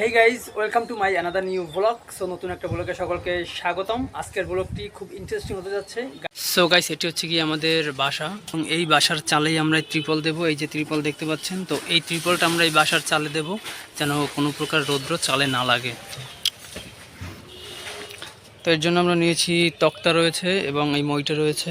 Hey guys welcome to my another new blog so নতুন একটা ব্লগে সকলকে স্বাগতম। আজকের ব্লগটি খুব ইন্টারেস্টিং হতে যাচ্ছে। সো গাইস এটি হচ্ছে কি আমাদের বাসা। এবং এই বাসার চালেই আমরা ত্রিপল দেব। এই যে ত্রিপল দেখতে পাচ্ছেন, তো এই ত্রিপলটা আমরা এই বাসার চালে দেব, যেন কোনো প্রকার রৌদ্র চালে না লাগে। তো এর জন্য আমরা নিয়েছি তক্তা রয়েছে এবং এই মইটা রয়েছে।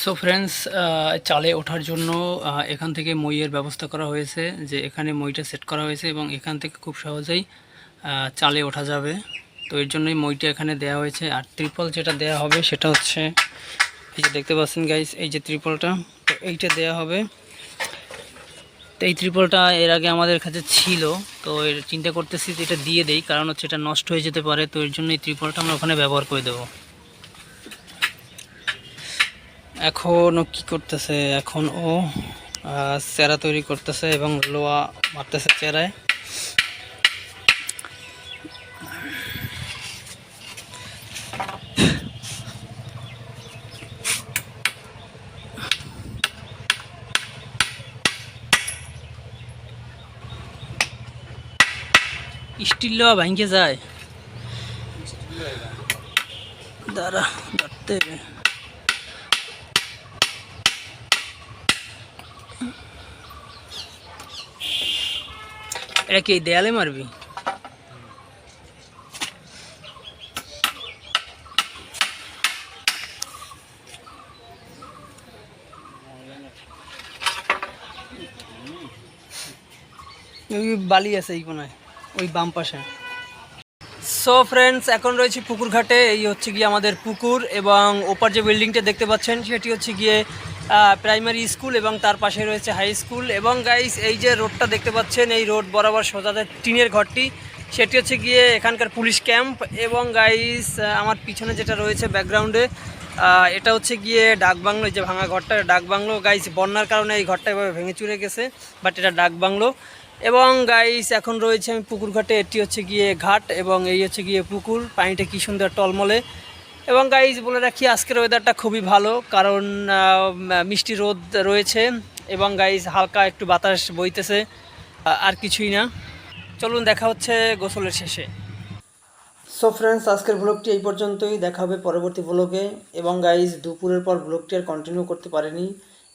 সো ফ্রেন্ডস চালে ওঠার জন্য এখান থেকে মইয়ের ব্যবস্থা করা হয়েছে, যে এখানে মইটা সেট করা হয়েছে এবং এখান থেকে খুব সহজেই চালে ওঠা যাবে। তো এর জন্যই মইটা এখানে দেওয়া হয়েছে। আর ত্রিপল যেটা দেওয়া হবে, সেটা হচ্ছে, এই যে দেখতে পাচ্ছেন গাইস এই যে ত্রিপলটা, তো এইটা দেওয়া হবে। তো এই ত্রিপলটা এর আগে আমাদের কাছে ছিল, তো এর চিন্তা করতেছি যে এটা দিয়ে দেই, কারণ হচ্ছে এটা নষ্ট হয়ে যেতে পারে, তো এর জন্য এই ত্রিপলটা আমরা ওখানে ব্যবহার করে দেবো। এখন ও কি করতেছে? এখন ও চেরা তৈরি করতেছে এবং লোয়া মারতেছে চেরায়। স্টিল লোয়া ভাঙকে যায়। দাঁড়া ধরতে এটা কি দেয়ালে মারবি? বালি আছে এই কোনায় ওই বাম পাশে। সো ফ্রেন্ডস এখন রয়েছে পুকুর ঘাটে এই হচ্ছে গিয়ে আমাদের পুকুর এবং ওপার যে বিল্ডিংটা দেখতে পাচ্ছেন, সেটি হচ্ছে গিয়ে প্রাইমারি স্কুল এবং তার পাশে রয়েছে হাই স্কুল এবং গাইস এই যে রোডটা দেখতে পাচ্ছেন, এই রোড বরাবর সোজাতে টিনের ঘরটি, সেটি হচ্ছে গিয়ে এখানকার পুলিশ ক্যাম্প এবং গাইস আমার পিছনে যেটা রয়েছে ব্যাকগ্রাউন্ডে এটা হচ্ছে গিয়ে ডাকবাংলো যে ভাঙা ঘরটা, ডাকবাংলো গাইস বন্যার কারণে এই ঘরটা এভাবে ভেঙে চুরে গেছে বাট এটা ডাকবাংলো। এবং গাইস এখন রয়েছে আমি পুকুর ঘাটে, এটি হচ্ছে গিয়ে ঘাট এবং এই হচ্ছে গিয়ে পুকুর। পানিটা কি সুন্দর টলমলে। এবং গাইস বলে রাখি, আজকের ওয়েদারটা খুবই ভালো, কারণ মিষ্টি রোদ রয়েছে এবং গাইস হালকা একটু বাতাস বইতেছে আর কিছুই না। চলুন দেখা হচ্ছে গোসলের শেষে। সো ফ্রেন্ডস আজকের ব্লগটি এই পর্যন্তই, দেখা হবে পরবর্তী ব্লগে এবং গাইজ দুপুরের পর ব্লগটি আর কন্টিনিউ করতে পারিনি।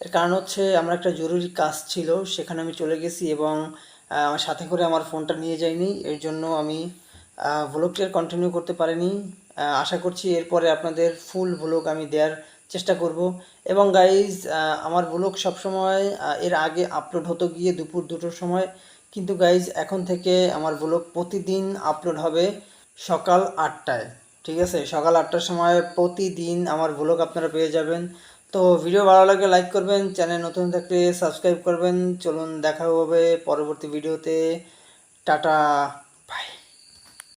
এর কারণ হচ্ছে, আমার একটা জরুরি কাজ ছিল, সেখানে আমি চলে গেছি এবং আমার সাথে করে আমার ফোনটা নিয়ে যাইনি। এর জন্য আমি ব্লগটি আর কন্টিনিউ করতে পারিনি। আশা করছি এরপরে আপনাদের ফুল ব্লগ আমি দেওয়ার চেষ্টা করব। এবং গাইজ আমার ব্লগ সবসময় এর আগে আপলোড হতো গিয়ে দুপুর দুটোর সময়। কিন্তু গাইজ এখন থেকে আমার ব্লগ প্রতিদিন আপলোড হবে সকাল আটটায়। ঠিক আছে? সকাল আটটার সময় প্রতিদিন আমার ব্লগ আপনারা পেয়ে যাবেন। তো ভিডিও ভালো লাগলে লাইক করবেন চ্যানেল নতুন থাকলে সাবস্ক্রাইব করবেন। চলুন দেখা হবে পরবর্তী ভিডিওতে টাটা বাই